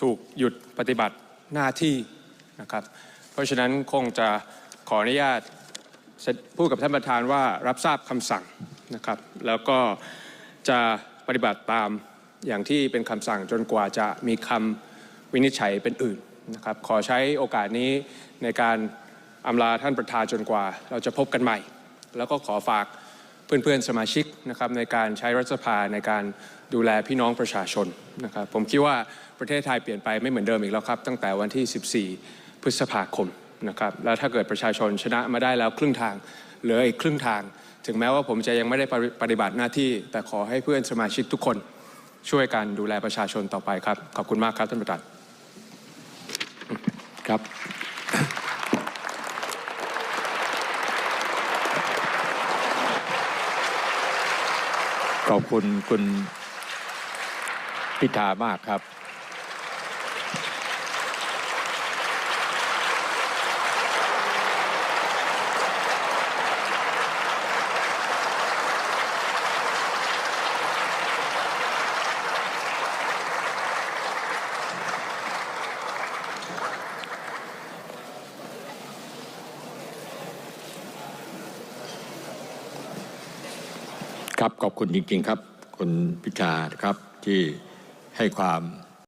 ถูกหยุดปฏิบัติหน้าที่นะครับ เพราะฉะนั้นคงจะขออนุญาตพูดกับท่านประธานว่ารับทราบคำสั่งนะครับ แล้วก็จะปฏิบัติตามอย่างที่เป็นคำสั่งจนกว่าจะมีคำวินิจฉัยเป็นอื่นนะครับ ขอใช้โอกาสนี้ในการอำลาท่านประธานจนกว่า เราจะพบกันใหม่ แล้วก็ขอฝาก เพื่อนๆสมาชิกนะครับในการใช้รัฐสภาในการดูแลพี่น้องประชาชนนะครับผมคิดว่าประเทศไทยเปลี่ยนไปไม่เหมือนเดิมอีกแล้วครับตั้งแต่วันที่ 14 พฤษภาคมนะครับแล้วถ้าเกิดประชาชนชนะมาได้แล้วครึ่งทางเหลืออีกครึ่งทาง ถึงแม้ว่าผมจะยังไม่ได้ปฏิบัติหน้าที่ แต่ขอให้เพื่อนสมาชิกทุกคนช่วยกันดูแลประชาชนต่อไปครับ ขอบคุณมากครับท่านประธานครับ ขอบคุณคุณพิธามากครับ ครับขอบคุณจริง ๆ ครับ คุณพิชานะครับที่ให้ความ